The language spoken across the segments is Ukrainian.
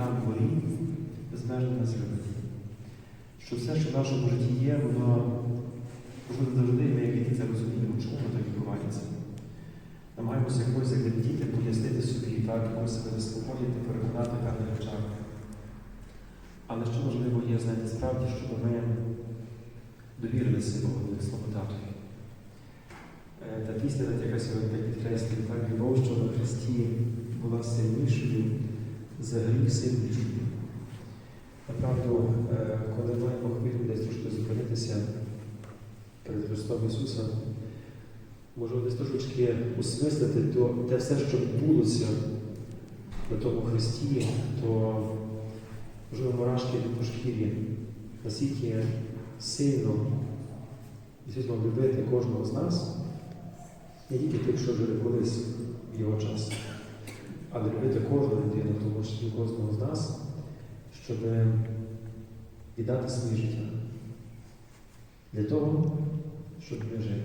нам горі, безмежно нас любить. Що все, що в нашому житті є, воно можливо завжди ми, як діти, це розуміємо, чому воно так відбувається. Намагаємося якось як діти пояснити собі, так, якось себе заспокоїти, переконати певних речах. Але що важливо є, знаєте, справді, щоб ми довірилися Богу, слово татові. Е, Та пісня, яка сьогодні підкреслює, так, любов, що на Христі була сильнішою за гріх сильнішою. Направду, е, коли маємо хвилю десь трошки зупинитися перед Христом Ісусом, можемо десь трошечки осмислити то, те все, що відбулося на тому Христі, то можливо мурашки по шкірі, настільки сильно дійсно любити кожного з нас, не тільки тих, що жили колись в його час, але любити кожну людину, тому числі кожного з нас, щоб віддати своє життя для того, щоб ми жили.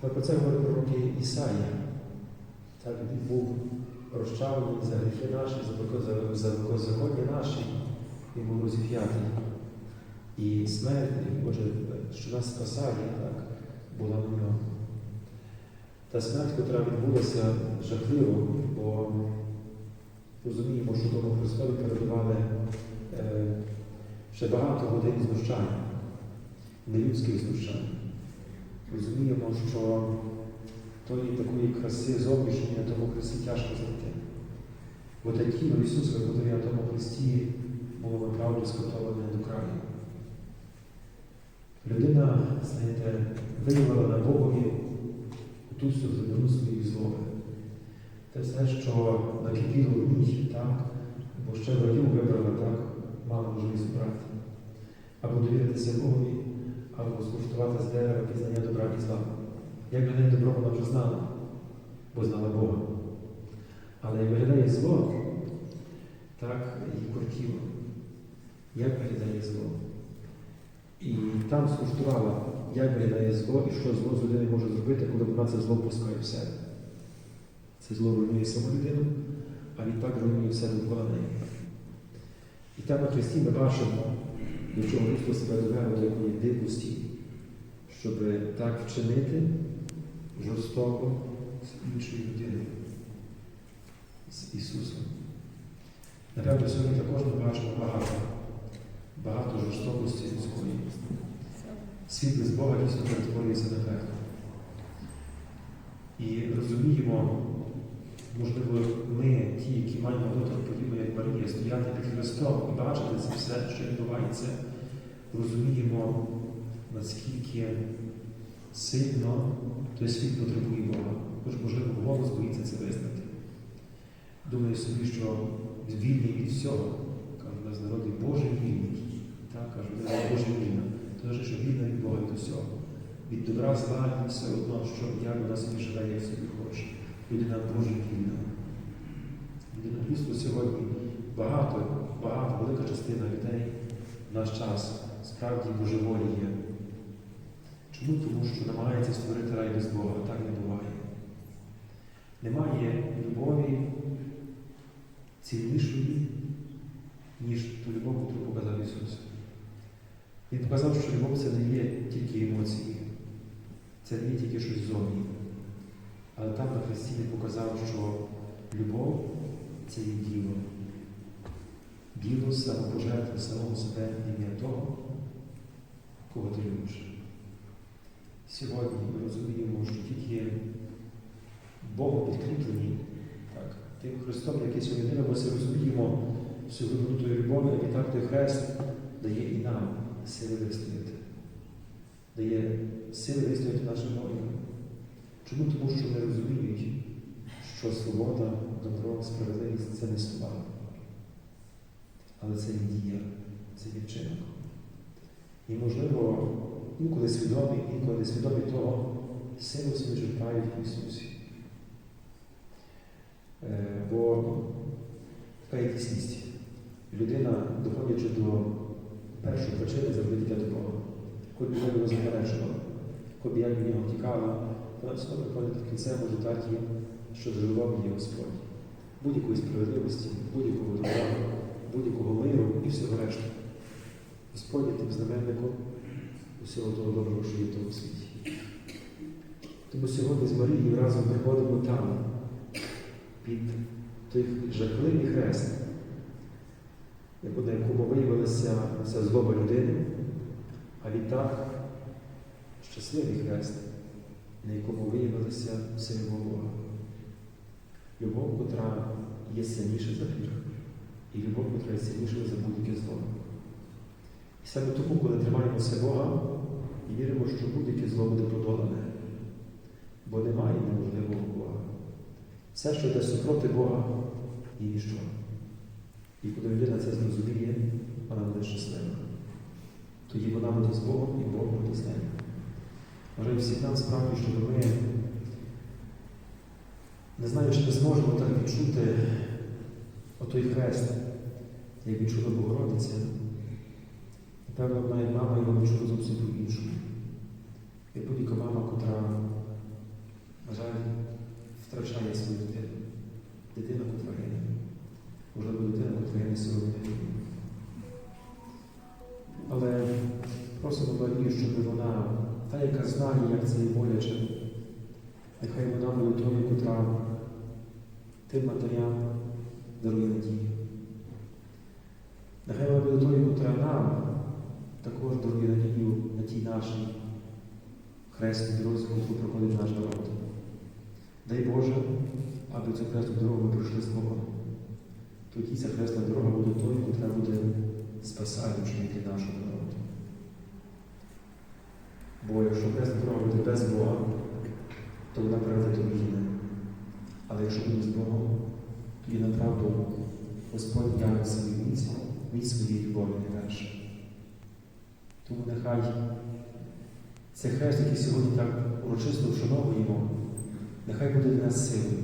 Саме про це говорить пророк Ісаїя. Так, він був розчавлений за гріхи наші, за, за, за беззаконня наші, він був розіп'ятий. І смерть, Боже, що нас спасає, так, була на ньому. Та смерть, яка відбулася жахливо, бо розуміємо, що тому Христові передавали е, ще багато годин знущання, нелюдських знущань. Розуміємо, що тої такої краси зовнішньої на тому Христі тяжко знайти. Бо те тіло Ісуса, яке на тому Христі було направду скотоване до краю. Людина, знаєте, виявила на Богові ту всю глибину злоби. Те все, що накипіло в так, бо ще в раю вибрала так, мала можливість брати. Або довіритися Богові, або скуштувати з дерева пізнання добра і зла. Як неї добро вона вже знала, бо знала Бога. Але як виглядає зло, так її кортіло. Як виглядає зло? І там скуштувала, як виглядає зло і що зло з людини може зробити, коли вона це зло пускає в себе. Це зло руйнує саму людину, а відтак руйнує все довкола неї. І там на Христі ми бачимо, до чого людство себе довело до якої дикості, щоб так вчинити жорстоко з іншою людиною, з Ісусом. Напевно, сьогодні також ми бачимо багато, багато жорстокості людської. Світ без Бога дійсно перетворюється на пекло. І розуміємо, можливо, ми, ті, які маємо дотик подібно, як Марія, стояти під Христом і бачити це все, що відбувається, розуміємо, наскільки сильно той світ потребує Бога. Тож, можливо, голос боїться це визнати. Думаю собі, що вільний від всього, кажу, у нас в народі Божий вільний. Так, кажу, людина Божа вільна. Що вільна від Бога від усього. Від добра зла все одно, що як вона собі живе, як собі хоче. Людина Божа вільна. Людина людство сьогодні багато, багато, велика частина людей в наш час справді божеволіє. Чому? Тому що намагається створити рай без Бога, а так не буває. Немає любові ціннішої, ніж ту любов, яку показав Ісус. Він показав, що любов це не є тільки емоції, це не є тільки щось зовні. Але там на Христі Він показав, що любов це є діло. Діло самопожертви самого себе ім'я того, кого ти любиш. Сьогодні ми розуміємо, що тільки Богу підкріплені, так, тим Христом, який сьогодні дивимося, розуміємо всю глибину любові, і так той хрест сили вистояти, дає сили вистояти нашим воїнам. Чому? Тому що вони розуміють, що свобода, добро, справедливість це не слова, але це є дія, це є вчинок. І, можливо, інколи свідомі, інколи не свідомі того, силу собі черпають в Ісусі. Е, Бо така є дійсність. Людина, доходячи до першої причини, завжди йде до Бога. Хоч би його заперечувала, би як від нього тікала, одно приходить в кінцевому результаті, що любов є Господь. будь-якої справедливості, будь-якого добра, будь-якого миру і всього решти. Господь є тим знаменником усього того доброго, що є в тому світі. Тому сьогодні з Марією разом приходимо там, під той жахливий хрест, на якому виявилася вся злоба людини, а відтак щасливий хрест, на якому виявилася вся любов Бога. Любов, котра є сильніша за гріх, і любов, котра є сильніша за будь-яке зло. І саме тому, коли тримаємося Бога і віримо, що будь-яке зло буде подолане, бо немає неможливого Бога. Все, що йде супроти Бога, є ніщо. І коли людина це зрозуміє, вона буде щаслива. Тоді вона буде з Богом і Бог буде з нею. Може, всіх нам справді, щоб ми, не знаю, чи ми зможемо так відчути отой хрест, як відчула Богородиця. Напевно, вона як мама його відчула зовсім по-іншому. Як будь-яка мама, котра, на жаль, втрачає свою дитину. Дитина, котра гине. Можливо, дитина, котра гине сьогодні. Але просимо Марію, щоб вона, та, яка знає, як це є боляче, нехай вона буде тою, котра тим матерям дарує надію. Нехай вона буде тою, котра нам також дарує надію на тій нашій хресній дорозі, яку проходить наш народ. Дай Боже, аби цю хресну дорогу ми пройшли з Богом. Тоді ця хресна дорога буде тою, котра буде спасаючою для нашого народу. Бо якщо хресна дорога буде без Бога, то вона приведе до війни. Але якщо буде з Богом, тоді направду Господь явить свою міць, міць своєї любові не найперше. Тому нехай цей хрест, який сьогодні так урочисто вшановуємо, нехай буде для нас силою.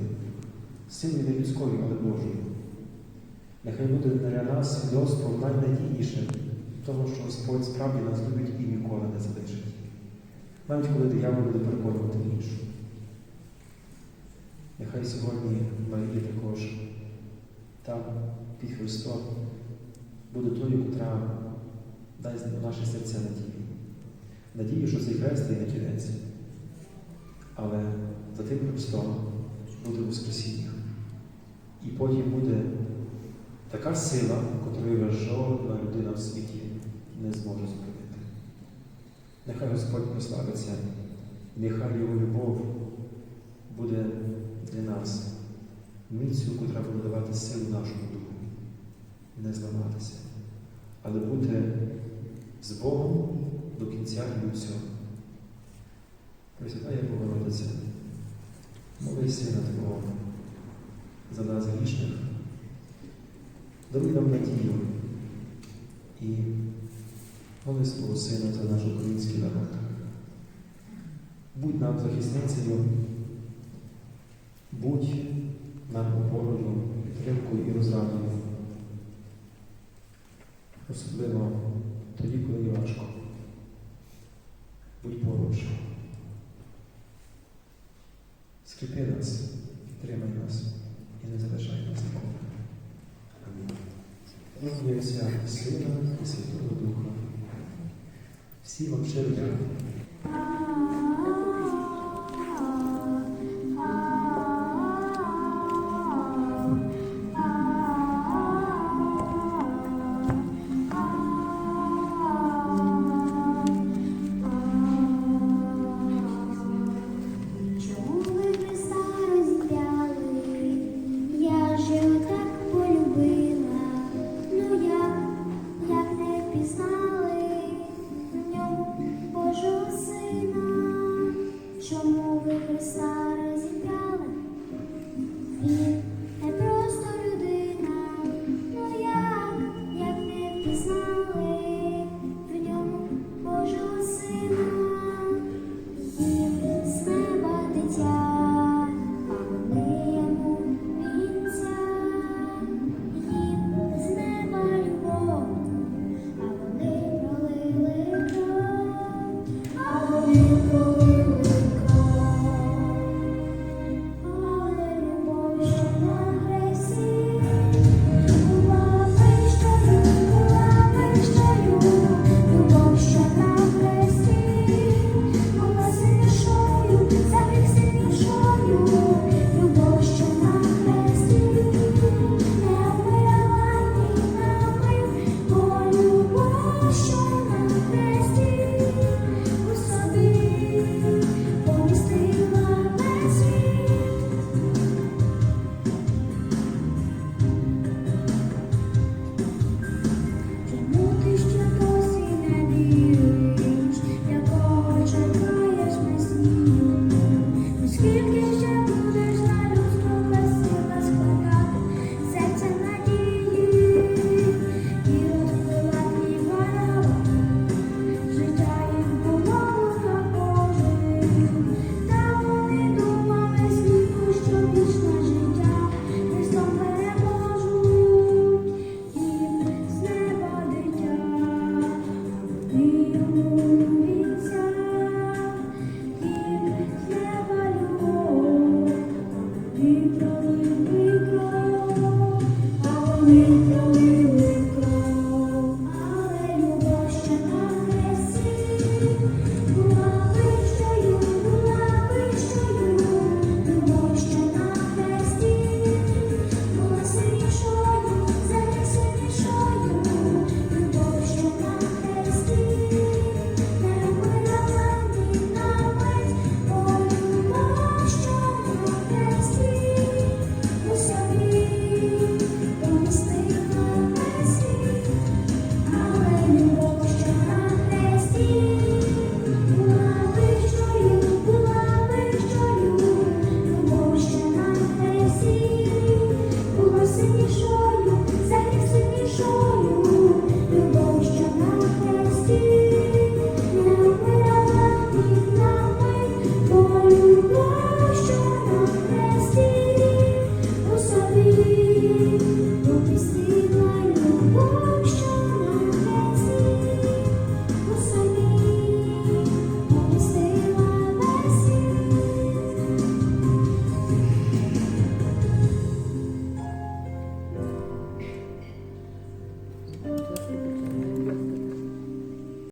Силою не людською, але Божою. Нехай буде для нас свідоцтвом найнадійнішим того, що Господь справді нас любить і ніколи не залишить. Навіть коли диявол буде переконувати іншу. Нехай сьогодні Марія також там під Христом буде тою, котра дасть наше серця надію. Надію, що цей хрест є не кінець. Але за тим Христом буде Воскресіння. І потім буде така сила, котрої жодна людина в світі не зможе зупинити. Нехай Господь прославиться, нехай Його любов буде для нас міцю, котра буде давати силу нашому духу, не зламатися, але бути з Богом до кінця і всього. Пресвятая Богородиця, молися над Богом за нас грішних, нам надію і моли свого Сина за наш український народ. Будь нам захисницею, будь нам опорою, підтримкою і розрадою. Особливо тоді, коли є важко. Будь поруч. Скріпи нас, підтримай нас і не залишай нас ніколи. Ім'я Сина і Святого Духа. Всі вам ще дякую.